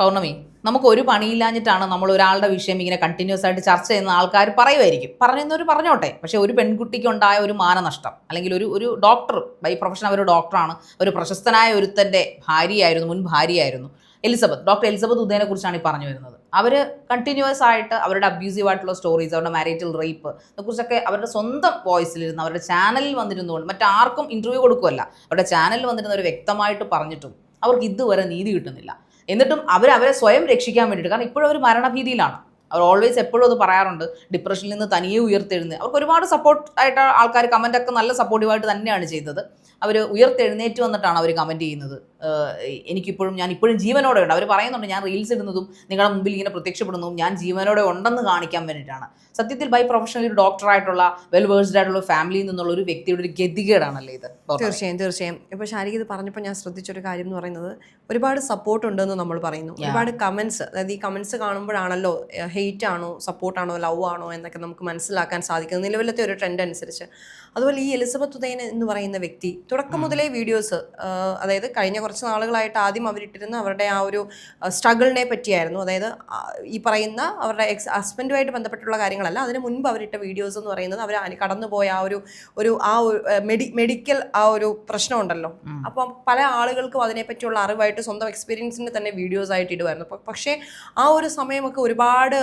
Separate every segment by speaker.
Speaker 1: പൗർണമി. നമുക്ക് ഒരു പണിയില്ലാഞ്ഞിട്ടാണ് നമ്മൾ ഒരാളുടെ വിഷയം ഇങ്ങനെ കണ്ടിന്യൂസ് ആയിട്ട് ചർച്ച ചെയ്യുന്ന ആൾക്കാർ പറയുമായിരിക്കും പറയുന്നവർ പറഞ്ഞോട്ടെ. പക്ഷേ ഒരു പെൺകുട്ടിക്ക് ഉണ്ടായ ഒരു മാനനഷ്ടം അല്ലെങ്കിൽ ഒരു ഒരു ഡോക്ടർ ബൈ പ്രൊഫഷൻ അവർ ഡോക്ടറാണ് ഒരു പ്രശസ്തനായ ഒരുത്തന്റെ ഭാര്യയായിരുന്നു മുൻ ഭാര്യയായിരുന്നു. എലിസബത്ത് ഡോക്ടർ എലിസബത്ത് ഉദയനെ കുറിച്ചാണ് ഈ പറഞ്ഞു വരുന്നത്. അവർ കണ്ടിന്യൂസ് ആയിട്ട് അവരുടെ അബ്യൂസീവ് ആയിട്ടുള്ള സ്റ്റോറീസ് അവരുടെ മാരേറ്റൽ റേപ്പ് കുറിച്ചൊക്കെ അവരുടെ സ്വന്തം വോയിസിലിരുന്ന് അവരുടെ ചാനലിൽ വന്നിരുന്നുകൊണ്ട് മറ്റാർക്കും ഇന്റർവ്യൂ കൊടുക്കുമല്ല അവരുടെ ചാനലിൽ വന്നിരുന്നവർ വ്യക്തമായിട്ട് പറഞ്ഞിട്ടും അവർക്ക് ഇതുവരെ നീതി കിട്ടുന്നില്ല. എന്നിട്ടും അവർ അവരെ സ്വയം രക്ഷിക്കാൻ വേണ്ടിയിട്ട്. കാരണം ഇപ്പോഴും അവർ മരണഭീതിയിലാണ്. അവർ ഓൾവേസ് എപ്പോഴും അത് പറയാറുണ്ട്. ഡിപ്രഷനിൽ നിന്ന് തനിയെ ഉയർത്തെഴുന്ന്. അവർക്ക് ഒരുപാട് സപ്പോർട്ട് ആയിട്ട് ആൾക്കാർ കമന്റൊക്കെ നല്ല സപ്പോർട്ടീവായിട്ട് തന്നെയാണ് ചെയ്തത്. അവർ ഉയർത്തെഴുന്നേറ്റ് വന്നിട്ടാണ് അവർ കമന്റ് ചെയ്യുന്നത്. എനിക്കിപ്പോഴും ഞാൻ ഇപ്പോഴും ജീവനോടെ ഉണ്ട്. അവർ പറയുന്നുണ്ട് ഞാൻ റീൽസ് ഇടുന്നതും നിങ്ങളുടെ മുമ്പിൽ ഇങ്ങനെ പ്രത്യക്ഷപ്പെടുന്നതും ഞാൻ ജീവനോടെ ഉണ്ടെന്ന് കാണിക്കാൻ വേണ്ടിയിട്ടാണ്. സത്യത്തിൽ ബൈ പ്രൊഫഷണൽ ഒരു ഡോക്ടറായിട്ടുള്ള വെൽ വേഴ്സ്ഡ് ആയിട്ടുള്ള ഫാമിലിയിൽ നിന്നുള്ള ഒരു വ്യക്തിയുടെ ഒരു ഗതികേടാണല്ലേ ഇത്?
Speaker 2: തീർച്ചയായും തീർച്ചയായും. ഇപ്പോൾ ശാരിക ഇത് പറഞ്ഞപ്പോൾ ഞാൻ ശ്രദ്ധിച്ചൊരു കാര്യം എന്ന് പറയുന്നത് ഒരുപാട് സപ്പോർട്ട് ഉണ്ടെന്ന് നമ്മൾ പറയുന്നു. ഒരുപാട് കമൻസ് അതായത് ഈ കമൻസ് കാണുമ്പോഴാണല്ലോ ഹെയ്റ്റ് ആണോ സപ്പോർട്ട് ആണോ ലവ് ആണോ എന്നൊക്കെ നമുക്ക് മനസ്സിലാക്കാൻ സാധിക്കുന്നത് നിലവിലത്തെ ഒരു ട്രെൻഡ് അനുസരിച്ച്. അതുപോലെ ഈ എലിസബത്ത് ഉദയൻ എന്ന് പറയുന്ന വ്യക്തി തുടക്കം മുതലേ വീഡിയോസ് അതായത് കഴിഞ്ഞ കുറച്ച് നാളുകളായിട്ട് ആദ്യം അവരിട്ടിരുന്ന അവരുടെ ആ ഒരു സ്ട്രഗിളിനെ പറ്റിയായിരുന്നു. അതായത് ഈ പറയുന്ന അവരുടെ എക്സ് ഹസ്ബൻഡുമായിട്ട് ബന്ധപ്പെട്ടുള്ള കാര്യങ്ങളല്ല. അതിന് മുൻപ് അവരിട്ട വീഡിയോസ് എന്ന് പറയുന്നത് അവർ കടന്നുപോയ ആ ഒരു ഒരു ആ ഒരു മെഡി മെഡിക്കൽ ആ ഒരു പ്രശ്നമുണ്ടല്ലോ. അപ്പം പല ആളുകൾക്കും അതിനെപ്പറ്റിയുള്ള അറിവായിട്ട് സ്വന്തം എക്സ്പീരിയൻസിന്റെ തന്നെ വീഡിയോസ് ആയിട്ട് ഇടുമായിരുന്നു. അപ്പം പക്ഷേ ആ ഒരു സമയമൊക്കെ ഒരുപാട്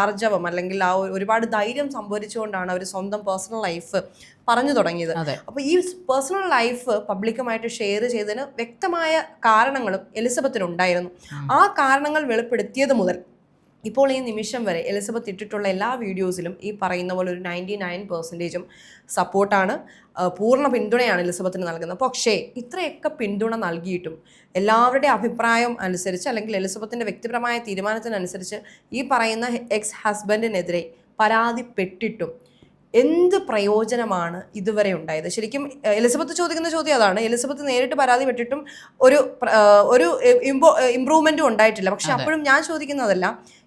Speaker 2: ആർജവം അല്ലെങ്കിൽ ആ ഒരുപാട് ധൈര്യം സംഭരിച്ചുകൊണ്ടാണ് അവർ സ്വന്തം പേഴ്സണൽ ലൈഫ് പറഞ്ഞു തുടങ്ങിയത്.
Speaker 1: അപ്പൊ
Speaker 2: അപ്പോൾ ഈ പേഴ്സണൽ ലൈഫ് പബ്ലിക്കുമായിട്ട് ഷെയർ ചെയ്തതിന് വ്യക്തമായ കാരണങ്ങളും എലിസബത്തിന് ഉണ്ടായിരുന്നു. ആ കാരണങ്ങൾ വെളിപ്പെടുത്തിയത് മുതൽ ഇപ്പോൾ ഈ നിമിഷം വരെ എലിസബത്ത് ഇട്ടിട്ടുള്ള എല്ലാ വീഡിയോസിലും ഈ പറയുന്ന പോലെ ഒരു നയന്റി നയൻ പെർസെന്റേജും സപ്പോർട്ടാണ് പൂർണ പിന്തുണയാണ് എലിസബത്തിന് നൽകുന്നത്. പക്ഷേ ഇത്രയൊക്കെ പിന്തുണ നൽകിയിട്ടും എല്ലാവരുടെ അഭിപ്രായം അനുസരിച്ച് അല്ലെങ്കിൽ എലിസബത്തിന്റെ വ്യക്തിപരമായ തീരുമാനത്തിനനുസരിച്ച് ഈ പറയുന്ന എക്സ് ഹസ്ബൻഡിനെതിരെ പരാതിപ്പെട്ടിട്ടും എന്ത് പ്രയോജനമാണ് ഇതുവരെ ഉണ്ടായത്? ശരിക്കും എലിസബത്ത് ചോദിക്കുന്ന ചോദ്യം അതാണ്. എലിസബത്ത് നേരിട്ട് പരാതി പെട്ടിട്ടും ഒരു ഒരു ഇമ്പോ ഇമ്പ്രൂവ്മെന്റും ഉണ്ടായിട്ടില്ല. പക്ഷെ അപ്പോഴും ഞാൻ ചോദിക്കുന്നതല്ല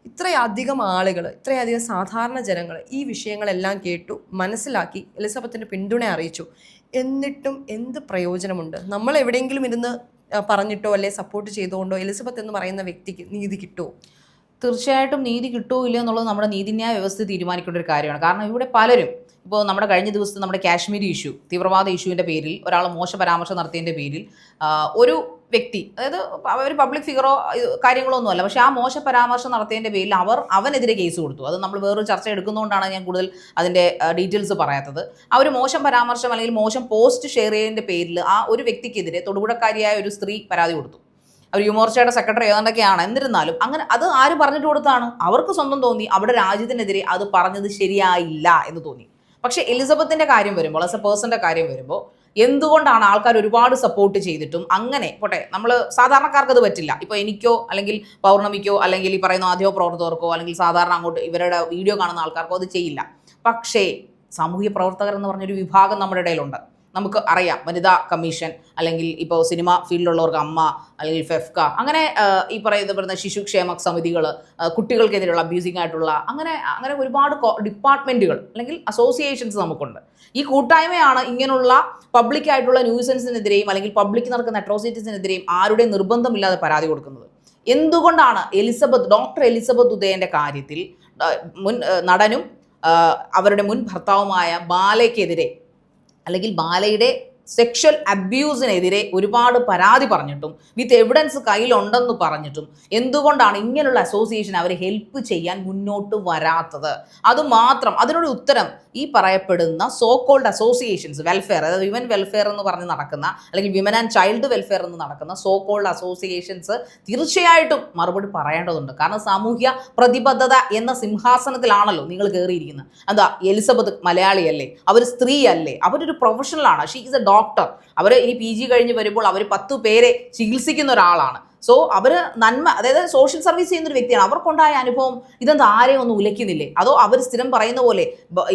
Speaker 2: ഇത്രയധികം ആളുകൾ ഇത്രയധികം സാധാരണ ജനങ്ങൾ ഈ വിഷയങ്ങളെല്ലാം കേട്ടു മനസ്സിലാക്കി എലിസബത്തിന്റെ പിന്തുണ അറിയിച്ചു. എന്നിട്ടും എന്ത് പ്രയോജനമുണ്ട്? നമ്മൾ എവിടെയെങ്കിലും ഇരുന്ന് പറഞ്ഞിട്ടോ അല്ലെ സപ്പോർട്ട് ചെയ്തുകൊണ്ടോ എലിസബത്ത് എന്ന് പറയുന്ന വ്യക്തിക്ക് നീതി കിട്ടുമോ
Speaker 1: തീർച്ചയായിട്ടും നീതി കിട്ടുമോ ഇല്ല എന്നുള്ളത് നമ്മുടെ നീതിന്യായ വ്യവസ്ഥ തീരുമാനിക്കേണ്ട ഒരു കാര്യമാണ്. കാരണം ഇവിടെ പലരും ഇപ്പോൾ നമ്മുടെ കഴിഞ്ഞ ദിവസത്തെ നമ്മുടെ കാശ്മീർ ഇഷ്യൂ തീവ്രവാദ ഇഷ്യൂവിന്റെ പേരിൽ ഒരാൾ മോശ പരാമർശം നടത്തിയതിന്റെ പേരിൽ ഒരു വ്യക്തി അതായത് അവർ പബ്ലിക് ഫിഗറോ കാര്യങ്ങളോ ഒന്നുമല്ല പക്ഷേ ആ മോശ പരാമർശം നടത്തിയതിന്റെ പേരിൽ അവർ അവനെതിരെ കേസ് കൊടുത്തു. അത് നമ്മൾ വേറൊരു ചർച്ച എടുക്കുന്നതുകൊണ്ടാണ് ഞാൻ കൂടുതൽ അതിന്റെ ഡീറ്റെയിൽസ് പറയാത്തത്. ആ ഒരു മോശം പരാമർശം അല്ലെങ്കിൽ മോശം പോസ്റ്റ് ഷെയർ ചെയ്തതിന്റെ പേരിൽ ആ ഒരു വ്യക്തിക്കെതിരെ തൊടുപുഴക്കാരിയായ ഒരു സ്ത്രീ പരാതി കൊടുത്തു. അവർ യുമോർച്ചയുടെ സെക്രട്ടറി ഏതാണ്ടൊക്കെയാണ്. എന്നിരുന്നാലും അങ്ങനെ അത് ആര് പറഞ്ഞിട്ട് കൊടുത്താണ്? അവർക്ക് സ്വന്തം തോന്നി. അവിടെ രാജ്യത്തിനെതിരെ അത് പറഞ്ഞത് ശരിയായില്ല എന്ന് തോന്നി. പക്ഷെ എലിസബത്തിന്റെ കാര്യം വരുമ്പോൾ ആസ് എ പേഴ്സന്റെ കാര്യം വരുമ്പോൾ എന്തുകൊണ്ടാണ് ആൾക്കാർ ഒരുപാട് സപ്പോർട്ട് ചെയ്തിട്ടും അങ്ങനെ പോട്ടെ നമ്മൾ സാധാരണക്കാർക്ക് അത് പറ്റില്ല. ഇപ്പോൾ എനിക്കോ അല്ലെങ്കിൽ പൗർണമിക്കോ അല്ലെങ്കിൽ ഈ പറയുന്ന ആദ്യോ പ്രവർത്തകർക്കോ അല്ലെങ്കിൽ സാധാരണ അങ്ങോട്ട് ഇവരുടെ വീഡിയോ കാണുന്ന ആൾക്കാർക്കോ അത് ചെയ്യില്ല. പക്ഷേ സാമൂഹ്യ പ്രവർത്തകർ എന്ന് പറഞ്ഞൊരു വിഭാഗം നമ്മുടെ ഇടയിലുണ്ട്. നമുക്ക് അറിയാം. വനിതാ കമ്മീഷൻ അല്ലെങ്കിൽ ഇപ്പോൾ സിനിമ ഫീൽഡിലുള്ളവർക്ക് അമ്മ അല്ലെങ്കിൽ ഫെഫ്ക. അങ്ങനെ ഈ പറയുന്ന പറയുന്ന ശിശുക്ഷേമ സമിതികൾ കുട്ടികൾക്കെതിരെയുള്ള അബ്യൂസിംഗ് ആയിട്ടുള്ള അങ്ങനെ അങ്ങനെ ഒരുപാട് ഡിപ്പാർട്ട്മെന്റുകൾ അല്ലെങ്കിൽ അസോസിയേഷൻസ് നമുക്കുണ്ട്. ഈ കൂട്ടായ്മയാണ് ഇങ്ങനെയുള്ള പബ്ലിക് ആയിട്ടുള്ള ന്യൂസൻസിനെതിരെയും അല്ലെങ്കിൽ പബ്ലിക് നടക്കുന്ന അട്രോസിറ്റീസിനെതിരെയും ആരുടെയും നിർബന്ധമില്ലാതെ പരാതി കൊടുക്കുന്നത്. എന്തുകൊണ്ടാണ് എലിസബത്ത് ഡോക്ടർ എലിസബത്ത് ഉദയന്റെ കാര്യത്തിൽ മുൻ നടനും അവരുടെ മുൻ ഭർത്താവുമായ ബാലയ്ക്കെതിരെ അല്ലെങ്കിൽ ബാലയുടെ സെക്ഷൽ അബ്യൂസിനെതിരെ ഒരുപാട് പരാതി പറഞ്ഞിട്ടും വിത്ത് എവിഡൻസ് കയ്യിലുണ്ടെന്ന് പറഞ്ഞിട്ടും എന്തുകൊണ്ടാണ് ഇങ്ങനെയുള്ള അസോസിയേഷൻ അവർ ഹെൽപ്പ് ചെയ്യാൻ മുന്നോട്ട് വരാത്തത്? അതുമാത്രം അതിനൊരു ഉത്തരം ഈ പറയപ്പെടുന്ന സോ കോൾഡ് അസോസിയേഷൻസ് വെൽഫെയർ അതായത് വിമൻ വെൽഫെയർ എന്ന് പറഞ്ഞ് നടക്കുന്ന അല്ലെങ്കിൽ വിമൻ ആൻഡ് ചൈൽഡ് വെൽഫെയർ എന്ന് നടക്കുന്ന സോ കോൾഡ് അസോസിയേഷൻസ് തീർച്ചയായിട്ടും മറുപടി പറയേണ്ടതുണ്ട്. കാരണം സാമൂഹ്യ പ്രതിബദ്ധത എന്ന സിംഹാസനത്തിലാണല്ലോ നിങ്ങൾ കയറിയിരിക്കുന്നത് എന്താ എലിസബത്ത് മലയാളിയല്ലേ? അവർ സ്ത്രീയല്ലേ? അവരൊരു പ്രൊഫഷണലാണ് ഷീ ഈസ് എ ഡോക്ടർ അവർ ഇനി പി ജി കഴിഞ്ഞ് വരുമ്പോൾ അവർ പത്ത് പേരെ ചികിത്സിക്കുന്ന ഒരാളാണ്. സോ അവർ നന്മ അതായത് സോഷ്യൽ സർവീസ് ചെയ്യുന്ന ഒരു വ്യക്തിയാണ്. അവർക്കുണ്ടായ അനുഭവം ഇതെന്താ? ആരെയും ഒന്നും ഉലയ്ക്കുന്നില്ലേ? അതോ അവർ സ്ഥിരം പറയുന്ന പോലെ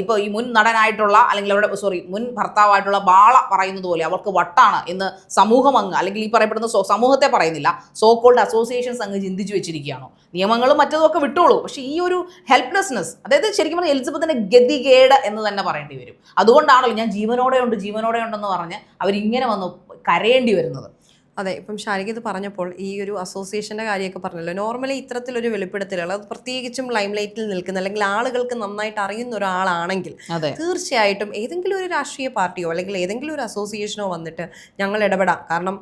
Speaker 1: ഇപ്പോൾ ഈ മുൻ നടനായിട്ടുള്ള അല്ലെങ്കിൽ അവരുടെ സോറി മുൻ ഭർത്താവായിട്ടുള്ള ബാള പറയുന്നത് പോലെ അവർക്ക് വട്ടാണ് എന്ന് സമൂഹം അങ്ങ് അല്ലെങ്കിൽ ഈ പറയപ്പെടുന്ന സമൂഹത്തെ പറയുന്നില്ല. സോ കോൾഡ് അസോസിയേഷൻസ് അങ്ങ് ചിന്തിച്ചു വെച്ചിരിക്കുകയാണോ. നിയമങ്ങളും മറ്റതും ഒക്കെ വിട്ടോളൂ. പക്ഷേ ഈ ഒരു ഹെൽപ്ലെസ്നെസ് അതായത് ശരിക്കും പറഞ്ഞാൽ എലിസബത്തിന്റെ ഗതികേട് എന്ന് തന്നെ പറയേണ്ടി വരും. അതുകൊണ്ടാണല്ലോ ഞാൻ ജീവനോടെ ഉണ്ട് ജീവനോടെ ഉണ്ടെന്ന് പറഞ്ഞ് അവരിങ്ങനെ വന്ന് കരയേണ്ടി വരുന്നത്.
Speaker 2: അതെ ഇപ്പം ഷാരിക ഇത് പറഞ്ഞപ്പോൾ ഈ ഒരു അസോസിയേഷന്റെ കാര്യമൊക്കെ പറഞ്ഞല്ലോ. നോർമലി ഇത്തരത്തിലൊരു വെളിപ്പെടുത്തലുകൾ അത് പ്രത്യേകിച്ചും ലൈംലൈറ്റിൽ നിൽക്കുന്ന അല്ലെങ്കിൽ ആളുകൾക്ക് നന്നായിട്ട് അറിയുന്ന ഒരാളാണെങ്കിൽ തീർച്ചയായിട്ടും ഏതെങ്കിലും ഒരു രാഷ്ട്രീയ പാർട്ടിയോ അല്ലെങ്കിൽ ഏതെങ്കിലും ഒരു അസോസിയേഷനോ വന്നിട്ട് ഞങ്ങൾ ഇടപെടാം. കാരണം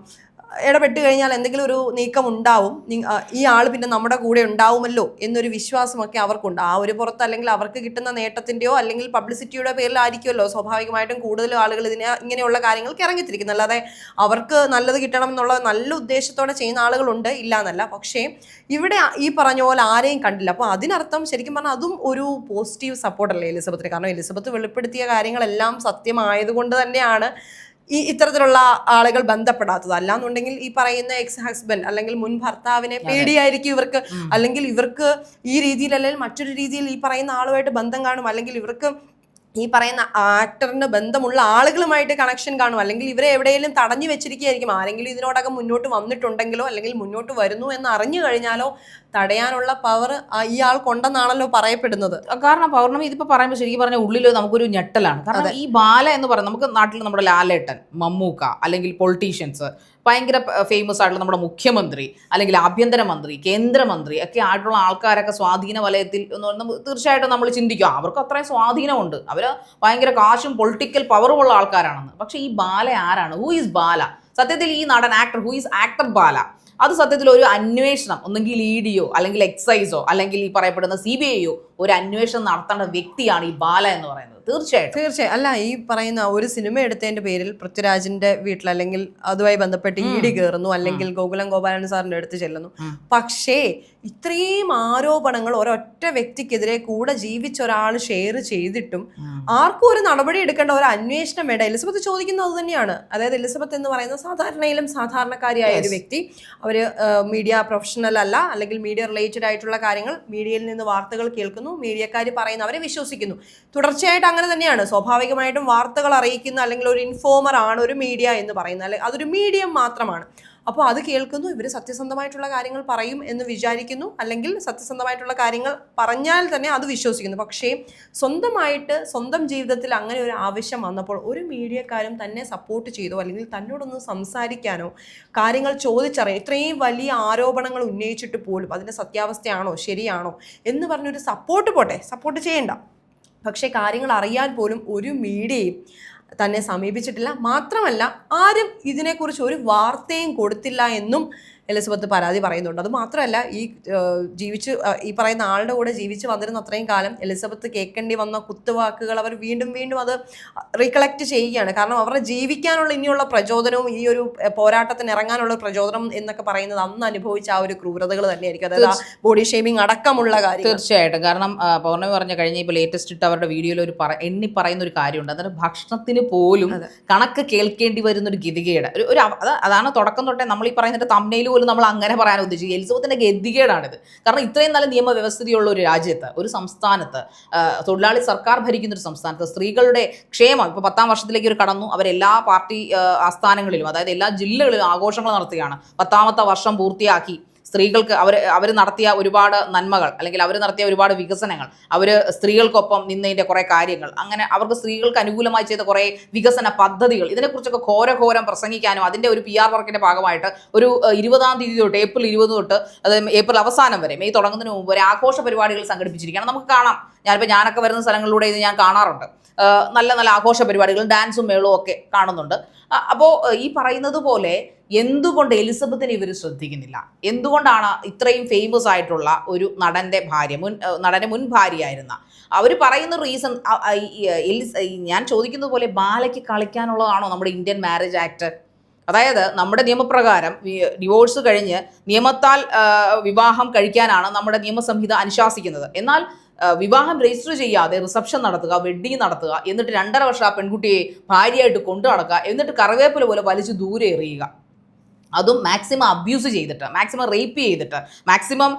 Speaker 2: ഇടപെട്ട് കഴിഞ്ഞാൽ എന്തെങ്കിലും ഒരു നീക്കം ഉണ്ടാവും. ഈ ആൾ പിന്നെ നമ്മുടെ കൂടെ ഉണ്ടാവുമല്ലോ എന്നൊരു വിശ്വാസമൊക്കെ അവർക്കുണ്ട്. ആ ഒരു പുറത്ത് അല്ലെങ്കിൽ അവർക്ക് കിട്ടുന്ന നേട്ടത്തിന്റെയോ അല്ലെങ്കിൽ പബ്ലിസിറ്റിയുടെ പേരിലായിരിക്കുമല്ലോ സ്വാഭാവികമായിട്ടും കൂടുതൽ ആളുകൾ ഇതിനെ ഇങ്ങനെയുള്ള കാര്യങ്ങൾക്ക് ഇറങ്ങിത്തിരിക്കുന്നത്. അല്ലാതെ അവർക്ക് നല്ലത് കിട്ടണം എന്നുള്ള നല്ല ഉദ്ദേശത്തോടെ ചെയ്യുന്ന ആളുകളുണ്ട് ഇല്ല എന്നല്ല. പക്ഷേ ഇവിടെ ഈ പറഞ്ഞ പോലെ ആരെയും കണ്ടില്ല. അപ്പോൾ അതിനർത്ഥം ശരിക്കും പറഞ്ഞാൽ അതും ഒരു പോസിറ്റീവ് സപ്പോർട്ടല്ലേ എലിസബത്തിന്. കാരണം എലിസബത്ത് വെളിപ്പെടുത്തിയ കാര്യങ്ങളെല്ലാം സത്യമായതുകൊണ്ട് തന്നെയാണ് ഈ ഇത്തരത്തിലുള്ള ആളുകൾ ബന്ധപ്പെടാത്തത്. അല്ലാന്നുണ്ടെങ്കിൽ ഈ പറയുന്ന എക്സ് ഹസ്ബൻഡ് അല്ലെങ്കിൽ മുൻ ഭർത്താവിനെ പേടിയായിരിക്കും ഇവർക്ക്. അല്ലെങ്കിൽ ഇവർക്ക് ഈ രീതിയിൽ അല്ലെങ്കിൽ മറ്റൊരു രീതിയിൽ ഈ പറയുന്ന ആളുമായിട്ട് ബന്ധം കാണും. അല്ലെങ്കിൽ ഇവർക്ക് ഈ പറയുന്ന ആക്ടറിന് ബന്ധമുള്ള ആളുകളുമായിട്ട് കണക്ഷൻ കാണും. അല്ലെങ്കിൽ ഇവരെ എവിടെയെങ്കിലും തടഞ്ഞു വെച്ചിരിക്കുകയായിരിക്കും. ആരെങ്കിലും ഇതിനോടകം മുന്നോട്ട് വന്നിട്ടുണ്ടെങ്കിലോ അല്ലെങ്കിൽ മുന്നോട്ട് വരുന്നു എന്ന് അറിഞ്ഞു കഴിഞ്ഞാലോ തടയാനുള്ള പവർ ഇയാൾ കൊണ്ടെന്നാണല്ലോ പറയപ്പെടുന്നത്.
Speaker 1: കാരണം പൗർണമി ഇതിപ്പോൾ പറയുമ്പോൾ ശരിക്കും പറഞ്ഞാൽ ഉള്ളിൽ നമുക്കൊരു ഞെട്ടലാണ്. കാരണം ഈ ബാല എന്ന് പറയുന്നത് നമുക്ക് നാട്ടിൽ നമ്മുടെ ലാലേട്ടൻ മമ്മൂക്ക അല്ലെങ്കിൽ പൊളിറ്റീഷ്യൻസ് ഭയങ്കര ഫേമസ് ആയിട്ടുള്ള നമ്മുടെ മുഖ്യമന്ത്രി അല്ലെങ്കിൽ ആഭ്യന്തരമന്ത്രി കേന്ദ്രമന്ത്രി ഒക്കെ ആയിട്ടുള്ള ആൾക്കാരൊക്കെ സ്വാധീന വലയത്തിൽ എന്ന് പറയുന്നത് തീർച്ചയായിട്ടും നമ്മൾ ചിന്തിക്കും അവർക്ക് അത്രയും സ്വാധീനമുണ്ട്. അവർ ഭയങ്കര കാശും പൊളിറ്റിക്കൽ പവറും ഉള്ള ആൾക്കാരാണെന്ന്. പക്ഷേ ഈ ബാല ആരാണ്? Who is Bala? സത്യത്തിൽ ഈ നടൻ actor who is actor Bala? അത് സത്യത്തിൽ ഒരു അന്വേഷണം ഒന്നെങ്കിൽ ഇ ഡിയോ അല്ലെങ്കിൽ എക്സൈസോ അല്ലെങ്കിൽ ഈ പറയപ്പെടുന്ന സി ബി ഐയോ ഒരു അന്വേഷണം നടത്തേണ്ട വ്യക്തിയാണ് ഈ ബാല എന്ന് പറയുന്നത്. തീർച്ചയായിട്ടും.
Speaker 2: തീർച്ചയായും. അല്ല ഈ പറയുന്ന ഒരു സിനിമ എടുത്തതിന്റെ പേരിൽ പൃഥ്വിരാജിന്റെ വീട്ടിൽ അല്ലെങ്കിൽ അതുമായി ബന്ധപ്പെട്ട് ഇ ഡി കയറുന്നു അല്ലെങ്കിൽ ഗോകുലം ഗോപാലൻ സാറിന്റെ അടുത്ത് ചെല്ലുന്നു. പക്ഷേ ഇത്രയും ആരോപണങ്ങൾ ഒരൊറ്റ വ്യക്തിക്കെതിരെ കൂടെ ജീവിച്ച ഒരാൾ ഷെയർ ചെയ്തിട്ടും ആർക്കും ഒരു നടപടി എടുക്കേണ്ട ഒരു അന്വേഷണം വേണ്ട. എലിസബത്ത് ചോദിക്കുന്നത് അത് തന്നെയാണ്. അതായത് എലിസബത്ത് എന്ന് പറയുന്ന സാധാരണയിലും സാധാരണക്കാരിയായ ഒരു വ്യക്തി അവർ മീഡിയ പ്രൊഫഷണൽ അല്ല അല്ലെങ്കിൽ മീഡിയ റിലേറ്റഡ് ആയിട്ടുള്ള കാര്യങ്ങൾ മീഡിയയിൽ നിന്ന് വാർത്തകൾ കേൾക്കുന്നു മീഡിയക്കാർ പറയുന്ന അവരെ വിശ്വസിക്കുന്നു. തുടർച്ചയായിട്ട് അങ്ങനെ തന്നെയാണ്. സ്വാഭാവികമായിട്ടും വാർത്തകൾ അറിയിക്കുന്ന അല്ലെങ്കിൽ ഒരു ഇൻഫോമർ ആണ് ഒരു മീഡിയ എന്ന് പറയുന്നത്. അല്ലെങ്കിൽ അതൊരു മീഡിയം മാത്രമാണ്. അപ്പോൾ അത് കേൾക്കുന്നു ഇവർ സത്യസന്ധമായിട്ടുള്ള കാര്യങ്ങൾ പറയും എന്ന് വിചാരിക്കുന്നു. അല്ലെങ്കിൽ സത്യസന്ധമായിട്ടുള്ള കാര്യങ്ങൾ പറഞ്ഞാൽ തന്നെ അത് വിശ്വസിക്കുന്നു. പക്ഷേ സ്വന്തമായിട്ട് സ്വന്തം ജീവിതത്തിൽ അങ്ങനെ ഒരു ആവശ്യം വന്നപ്പോൾ ഒരു മീഡിയക്കാരും തന്നെ സപ്പോർട്ട് ചെയ്തോ അല്ലെങ്കിൽ തന്നോടൊന്ന് സംസാരിക്കാനോ കാര്യങ്ങൾ ചോദിച്ചറിയാം ഇത്രയും വലിയ ആരോപണങ്ങൾ ഉന്നയിച്ചിട്ട് പോലും അതിന്റെ സത്യാവസ്ഥയാണോ ശരിയാണോ എന്ന് പറഞ്ഞൊരു സപ്പോർട്ട് പോട്ടെ. സപ്പോർട്ട് ചെയ്യണ്ട. പക്ഷേ കാര്യങ്ങൾ അറിയാൻ പോലും ഒരു മീഡിയയും തന്നെ സമീപിച്ചിട്ടില്ല. മാത്രമല്ല ആരും ഇതിനെക്കുറിച്ച് ഒരു വാർത്തയും കൊടുത്തില്ല എന്നും എലിസബത്ത് പരാതി പറയുന്നുണ്ട്. അത് മാത്രമല്ല ഈ ജീവിച്ച് ഈ പറയുന്ന ആളുടെ കൂടെ ജീവിച്ച് വന്നിരുന്ന അത്രയും കാലം എലിസബത്ത് കേൾക്കേണ്ടി വന്ന കുത്തുവാക്കുകൾ അവർ വീണ്ടും വീണ്ടും അത് റീകളക്ട് ചെയ്യുകയാണ്. കാരണം അവരുടെ ജീവിക്കാനുള്ള ഇനിയുള്ള പ്രചോദനവും ഈ ഒരു പോരാട്ടത്തിന് ഇറങ്ങാനുള്ള പ്രചോദനം എന്നൊക്കെ പറയുന്നത് അന്ന് അനുഭവിച്ച ആ ഒരു ക്രൂരതകൾ തന്നെയായിരിക്കും. അതായത് ബോഡി ഷേമിംഗ് അടക്കമുള്ള കാര്യം
Speaker 1: തീർച്ചയായിട്ടും. കാരണം പൗർണമി പറഞ്ഞ കഴിഞ്ഞ ഇപ്പോൾ ലേറ്റസ്റ്റ് ഇട്ട് അവരുടെ വീഡിയോയിൽ ഒരു എണ്ണി പറയുന്ന ഒരു കാര്യമുണ്ട്. അതായത് ഭക്ഷണത്തിന് പോലും കണക്ക് കേൾക്കേണ്ടി വരുന്ന ഒരു ഗതികയുടെ ഒരു അതാണ് തുടക്കം തൊട്ടേ നമ്മൾ ഈ പറയുന്ന തമ്മയിൽ പോലും നമ്മൾ അങ്ങനെ പറയാൻ ഉദ്ദേശിക്കും എലിസബത്തിന്റെ ഗതികേടാണിത്. കാരണം ഇത്രയും നല്ല നിയമവ്യവസ്ഥയുള്ള ഒരു രാജ്യത്ത് ഒരു സംസ്ഥാനത്ത് തൊഴിലാളി സർക്കാർ ഭരിക്കുന്ന ഒരു സംസ്ഥാനത്ത് സ്ത്രീകളുടെ ക്ഷേമം ഇപ്പൊ പത്താം വർഷത്തിലേക്ക് ഒരു കടന്നു. അവരെല്ലാ പാർട്ടി ആസ്ഥാനങ്ങളിലും അതായത് എല്ലാ ജില്ലകളിലും ആഘോഷങ്ങൾ നടത്തുകയാണ്. പത്താമത്തെ വർഷം പൂർത്തിയാക്കി. സ്ത്രീകൾക്ക് അവർ അവർ നടത്തിയ ഒരുപാട് നന്മകൾ അല്ലെങ്കിൽ അവർ നടത്തിയ ഒരുപാട് വികസനങ്ങൾ അവർ സ്ത്രീകൾക്കൊപ്പം നിന്നതിന്റെ കുറേ കാര്യങ്ങൾ അങ്ങനെ അവർക്ക് സ്ത്രീകൾക്ക് അനുകൂലമായി ചെയ്ത കുറേ വികസന പദ്ധതികൾ ഇതിനെക്കുറിച്ചൊക്കെ ഘോരഘോരം പ്രസംഗിക്കാനും അതിന്റെ ഒരു പി ആർ വർക്കിന്റെ ഭാഗമായിട്ട് ഒരു ഇരുപതാം തീയതി തൊട്ട് ഏപ്രിൽ ഇരുപത് തൊട്ട് അതായത് ഏപ്രിൽ അവസാനം വരെ മെയ് തുടങ്ങുന്നതിന് മുമ്പ് ഒരു ആഘോഷ പരിപാടികൾ സംഘടിപ്പിച്ചിരിക്കുകയാണ്. നമുക്ക് കാണാം. ഞാനിപ്പോൾ ഞാനൊക്കെ വരുന്ന സ്ഥലങ്ങളിലൂടെ ഇത് ഞാൻ കാണാറുണ്ട്. നല്ല നല്ല ആഘോഷ പരിപാടികളും ഡാൻസും മേളവും ഒക്കെ കാണുന്നുണ്ട്. അപ്പോൾ ഈ പറയുന്നത് പോലെ എന്തുകൊണ്ട് എലിസബത്തിനെ ഇവർ ശ്രദ്ധിക്കുന്നില്ല? എന്തുകൊണ്ടാണ് ഇത്രയും ഫേമസ് ആയിട്ടുള്ള ഒരു നടന്റെ ഭാര്യ മുൻ നടന്റെ മുൻ ഭാര്യയായിരുന്ന? അവർ പറയുന്ന റീസൺ ഞാൻ ചോദിക്കുന്നത് പോലെ ബാലയ്ക്ക് കളിക്കാനുള്ളതാണോ നമ്മുടെ ഇന്ത്യൻ മാരേജ് ആക്ട് അതായത് നമ്മുടെ നിയമപ്രകാരം ഡിവോഴ്സ് കഴിഞ്ഞ് നിയമത്താൽ വിവാഹം കഴിക്കാനാണ് നമ്മുടെ നിയമസംഹിത അനുശാസിക്കുന്നത്. എന്നാൽ വിവാഹം രജിസ്റ്റർ ചെയ്യാതെ റിസപ്ഷൻ നടത്തുക വെഡ്ഡിങ് നടത്തുക എന്നിട്ട് രണ്ടര വർഷം ആ പെൺകുട്ടിയെ ഭാര്യയായിട്ട് കൊണ്ടു നടക്കുക എന്നിട്ട് കറിവേപ്പില പോലെ വലിച്ചു ദൂരെ എറിയുക. അതും മാക്സിമം അബ്യൂസ് ചെയ്തിട്ട് മാക്സിമം റേപ്പ് ചെയ്തിട്ട് മാക്സിമം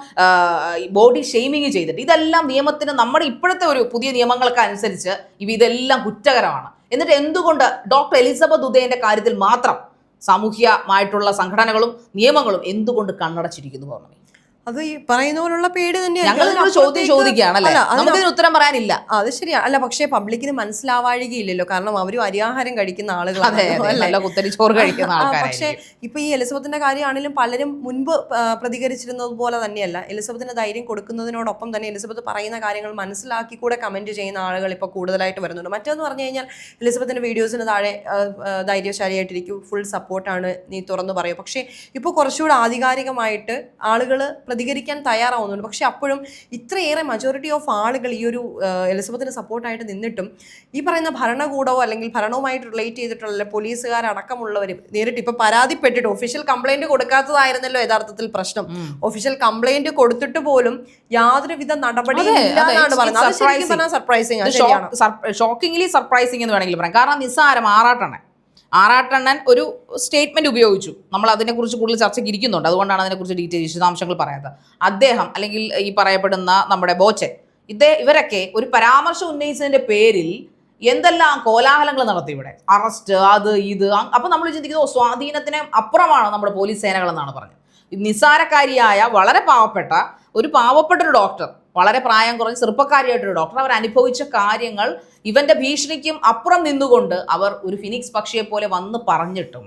Speaker 1: ബോഡി ഷെയ്മിങ് ചെയ്തിട്ട് ഇതെല്ലാം നിയമത്തിന് നമ്മുടെ ഇപ്പോഴത്തെ ഒരു പുതിയ നിയമങ്ങൾക്ക് അനുസരിച്ച് ഇവ ഇതെല്ലാം കുറ്റകരമാണ്. എന്നിട്ട് എന്തുകൊണ്ട് ഡോക്ടർ എലിസബത്ത് ഉദയന്റെ കാര്യത്തിൽ മാത്രം സാമൂഹ്യമായിട്ടുള്ള സംഘടനകളും നിയമങ്ങളും എന്തുകൊണ്ട് കണ്ണടച്ചിരിക്കുന്നു പൗർണമി
Speaker 2: അത് ഈ പറയുന്ന പോലുള്ള പേടി തന്നെയാണ്
Speaker 1: ചോദ്യം ചോദിക്കുകയാണല്ലേ? നമുക്ക് ഉത്തരം പറയാനില്ല.
Speaker 2: അത് ശരിയാ. അല്ല പക്ഷേ പബ്ലിക്കിന് മനസ്സിലാവാഴികയില്ലല്ലോ. കാരണം അവരും അരിയാഹാരം കഴിക്കുന്ന ആളുകളാണ്.
Speaker 1: കുത്തരി ചോറ് കഴിക്കുന്ന
Speaker 2: പക്ഷേ ഇപ്പൊ ഈ എലിസബത്തിന്റെ കാര്യമാണെങ്കിലും പലരും മുൻപ് പ്രതികരിച്ചിരുന്നത് പോലെ തന്നെയല്ല. എലിസബത്തിന് ധൈര്യം കൊടുക്കുന്നതിനോടൊപ്പം തന്നെ എലിസബത്ത് പറയുന്ന കാര്യങ്ങൾ മനസ്സിലാക്കി കൂടെ കമന്റ് ചെയ്യുന്ന ആളുകൾ ഇപ്പൊ കൂടുതലായിട്ട് വരുന്നുണ്ട്. മറ്റേന്ന് പറഞ്ഞു കഴിഞ്ഞാൽ എലിസബത്തിന്റെ വീഡിയോസിന് താഴെ ധൈര്യശാലിയായിട്ടിരിക്കും ഫുൾ സപ്പോർട്ടാണ് നീ തുറന്നു പറയൂ പക്ഷേ ഇപ്പോൾ കുറച്ചുകൂടെ ആധികാരികമായിട്ട് ആളുകൾ പ്രതികരിക്കാൻ തയ്യാറാവുന്നുണ്ട്. പക്ഷെ അപ്പോഴും ഇത്രയേറെ മജോറിറ്റി ഓഫ് ആളുകൾ ഈ ഒരു എലിസബത്തിന് സപ്പോർട്ടായിട്ട് നിന്നിട്ടും ഈ പറയുന്ന ഭരണകൂടവോ അല്ലെങ്കിൽ ഭരണവുമായിട്ട് റിലേറ്റ് ചെയ്തിട്ടുള്ള പോലീസുകാരടക്കമുള്ളവർ നേരിട്ട് ഇപ്പൊ പരാതിപ്പെട്ടിട്ട് ഒഫീഷ്യൽ കംപ്ലൈന്റ് കൊടുക്കാത്തതായിരുന്നല്ലോ യഥാർത്ഥത്തിൽ പ്രശ്നം. ഒഫീഷ്യൽ കംപ്ലൈന്റ് കൊടുത്തിട്ട് പോലും യാതൊരുവിധ നടപടിയും
Speaker 1: സർപ്രൈസിംഗ്
Speaker 2: ഇല്ല എന്നാണ് പറയുന്നത് ശരിയാണ്.
Speaker 1: ഷോക്കിംഗ്ലി സർപ്രൈസിംഗ് എന്ന് വേണമെങ്കിൽ പറയാം. കാരണം നിസ്സാരം ആറാട്ടെണ്ണൻ ആറാട്ടെണ്ണൻ ഒരു സ്റ്റേറ്റ്മെന്റ് ഉപയോഗിച്ചു. നമ്മൾ അതിനെക്കുറിച്ച് കൂടുതൽ ചർച്ചയ്ക്ക് ഇരിക്കുന്നുണ്ട്. അതുകൊണ്ടാണ് അതിനെക്കുറിച്ച് ഡീറ്റെയിൽ വിശദാംശങ്ങൾ പറയാത്തത്. അദ്ദേഹം അല്ലെങ്കിൽ ഈ പറയപ്പെടുന്ന നമ്മുടെ ബോച്ചൻ ഇദ്ദേഹം ഇവരൊക്കെ ഒരു പരാമർശം ഉന്നയിച്ചതിന്റെ പേരിൽ എന്തെല്ലാം കോലാഹലങ്ങൾ നടത്തി ഇവിടെ? അറസ്റ്റ് അത് ഇത് അപ്പൊ നമ്മൾ ചിന്തിക്കുന്നത് സ്വാധീനത്തിന് അപ്പുറമാണ് നമ്മുടെ പോലീസ് സേനകളെന്നാണ് പറഞ്ഞത്. നിസ്സാരക്കാരിയായ വളരെ പാവപ്പെട്ട ഒരു പാവപ്പെട്ട ഒരു ഡോക്ടർ വളരെ പ്രായം കുറഞ്ഞ് ചെറുപ്പക്കാരിയായിട്ടൊരു ഡോക്ടർ അവർ അനുഭവിച്ച കാര്യങ്ങൾ ഇവന്റെ ഭീഷണിക്കും അപ്പുറം നിന്നുകൊണ്ട് അവർ ഒരു ഫിനിക്സ് പക്ഷിയെ പോലെ വന്ന് പറഞ്ഞിട്ടും.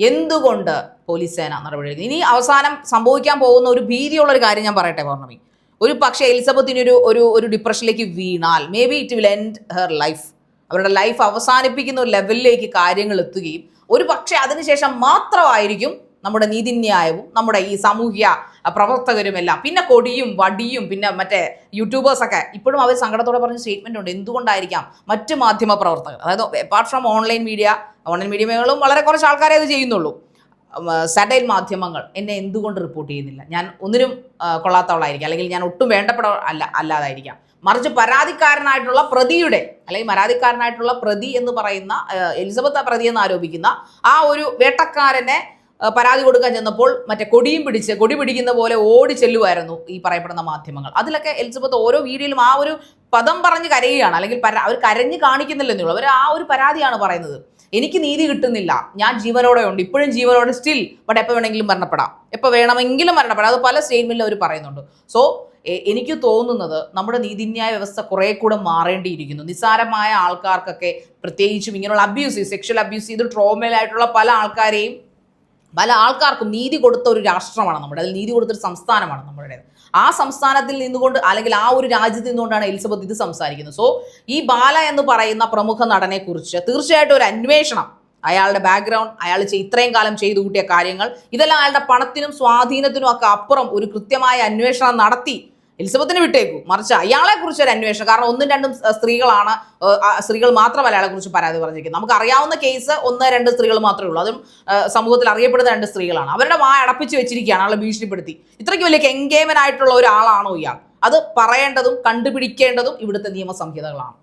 Speaker 1: എന്തുകൊണ്ട് പോലീസ് സേന നടപടി ഇനി അവസാനം സംഭവിക്കാൻ പോകുന്ന ഒരു ഭീതിയുള്ള ഒരു കാര്യം ഞാൻ പറയട്ടെ പൗർണമി. ഒരു പക്ഷേ എലിസബത്തിന് ഒരു ഒരു ഒരു ഡിപ്രഷനിലേക്ക് വീണാൽ maybe it will end her life അവരുടെ ലൈഫ് അവസാനിപ്പിക്കുന്ന ഒരു ലെവലിലേക്ക് കാര്യങ്ങൾ എത്തുകയും ഒരു പക്ഷേ അതിനുശേഷം മാത്രമായിരിക്കും നമ്മുടെ നീതിന്യായവും നമ്മുടെ ഈ സാമൂഹ്യ പ്രവർത്തകരുമെല്ലാം. പിന്നെ കൊടിയും വടിയും പിന്നെ മറ്റേ യൂട്യൂബേഴ്സൊക്കെ ഇപ്പോഴും അവർ സങ്കടത്തോടെ പറഞ്ഞ സ്റ്റേറ്റ്മെന്റ് ഉണ്ട്. എന്തുകൊണ്ടായിരിക്കാം മറ്റ് മാധ്യമ പ്രവർത്തകർ അതായത് apart from online media online മീഡിയകളും വളരെ കുറച്ച് ആൾക്കാരെ അത് ചെയ്യുന്നുള്ളൂ. സാറ്റൈൽ മാധ്യമങ്ങൾ എന്നെ എന്തുകൊണ്ട് റിപ്പോർട്ട് ചെയ്യുന്നില്ല? ഞാൻ ഒന്നിനും കൊള്ളാത്തവളായിരിക്കാം. അല്ലെങ്കിൽ ഞാൻ ഒട്ടും വേണ്ടപ്പെട അല്ല അല്ലാതായിരിക്കാം. മറിച്ച് പരാതിക്കാരനായിട്ടുള്ള പ്രതിയുടെ അല്ലെങ്കിൽ പരാതിക്കാരനായിട്ടുള്ള പ്രതി എന്ന് പറയുന്ന എലിസബത്ത് പ്രതി എന്ന് ആരോപിക്കുന്ന ആ ഒരു വേട്ടക്കാരനെ പരാതി കൊടുക്കാൻ ചെന്നപ്പോൾ മറ്റേ കൊടിയും പിടിച്ച് കൊടി പിടിക്കുന്ന പോലെ ഓടി ചെല്ലുമായിരുന്നു ഈ പറയപ്പെടുന്ന മാധ്യമങ്ങൾ. അതിലൊക്കെ എലിസബത്ത് ഓരോ വീഡിയോയിലും ആ ഒരു പദം പറഞ്ഞ് കരയുകയാണ്. അല്ലെങ്കിൽ അവർ കരഞ്ഞ് കാണിക്കുന്നില്ലെന്നേ ഉള്ളൂ അവർ ആ ഒരു പരാതിയാണ് പറയുന്നത്. എനിക്ക് നീതി കിട്ടുന്നില്ല. ഞാൻ ജീവനോടെ ഉണ്ട്. ഇപ്പോഴും ജീവനോടെ സ്റ്റിൽ ബട്ട് എപ്പോൾ വേണമെങ്കിലും മരണപ്പെടാം. എപ്പോൾ വേണമെങ്കിലും മരണപ്പെടാം. അത് പല സ്റ്റേറ്റ്മെന്റിലും അവർ പറയുന്നുണ്ട്. സോ എനിക്ക് തോന്നുന്നത് നമ്മുടെ നീതിന്യായ വ്യവസ്ഥ കുറെ കൂടെ മാറേണ്ടിയിരിക്കുന്നു. നിസ്സാരമായ ആൾക്കാർക്കൊക്കെ പ്രത്യേകിച്ചും ഇങ്ങനെയുള്ള അബ്യൂസ് സെക്ഷൽ അബ്യൂസ് ചെയ്ത് ട്രോമയിലായിട്ടുള്ള പല ആൾക്കാരെയും പല ആൾക്കാർക്കും നീതി കൊടുത്ത ഒരു രാഷ്ട്രമാണ് നമ്മുടെ അതിൽ നീതി കൊടുത്തൊരു സംസ്ഥാനമാണ് നമ്മുടേത്. ആ സംസ്ഥാനത്തിൽ നിന്നുകൊണ്ട് അല്ലെങ്കിൽ ആ ഒരു രാജ്യത്ത് നിന്നുകൊണ്ടാണ് എലിസബത്ത് ഇത് സംസാരിക്കുന്നത്. സോ ഈ ബാല എന്ന് പറയുന്ന പ്രമുഖ നടനെ കുറിച്ച് തീർച്ചയായിട്ടും ഒരു അന്വേഷണം. അയാളുടെ ബാക്ക്ഗ്രൗണ്ട് അയാൾ ഇത്രയും കാലം ചെയ്തു കൂട്ടിയ കാര്യങ്ങൾ ഇതെല്ലാം അയാളുടെ പണത്തിനും സ്വാധീനത്തിനും ഒക്കെ അപ്പുറം ഒരു കൃത്യമായ അന്വേഷണം നടത്തി എലിസബത്തിന് വിട്ടേക്കു. മറിച്ച് അയാളെ കുറിച്ച് ഒരു അന്വേഷണം. കാരണം ഒന്നും രണ്ടും സ്ത്രീകളാണ് സ്ത്രീകൾ മാത്രമല്ല അയാളെ കുറിച്ച് പരാതി പറഞ്ഞിരിക്കുന്നത്. നമുക്ക് അറിയാവുന്ന കേസ് ഒന്ന് രണ്ട് സ്ത്രീകൾ മാത്രമേ ഉള്ളൂ. അതും സമൂഹത്തിൽ അറിയപ്പെടുന്ന രണ്ട് സ്ത്രീകളാണ്. അവരുടെ വാ അടപ്പിച്ച് വെച്ചിരിക്കുകയാണ്. ആളെ ഭീഷണിപ്പെടുത്തി. ഇത്രയ്ക്ക് വലിയ കെങ്കേമനായിട്ടുള്ള ഒരാളാണോ ഇയാൾ? അത് പറയേണ്ടതും കണ്ടുപിടിക്കേണ്ടതും ഇവിടുത്തെ നിയമ സംഹിതകളാണ്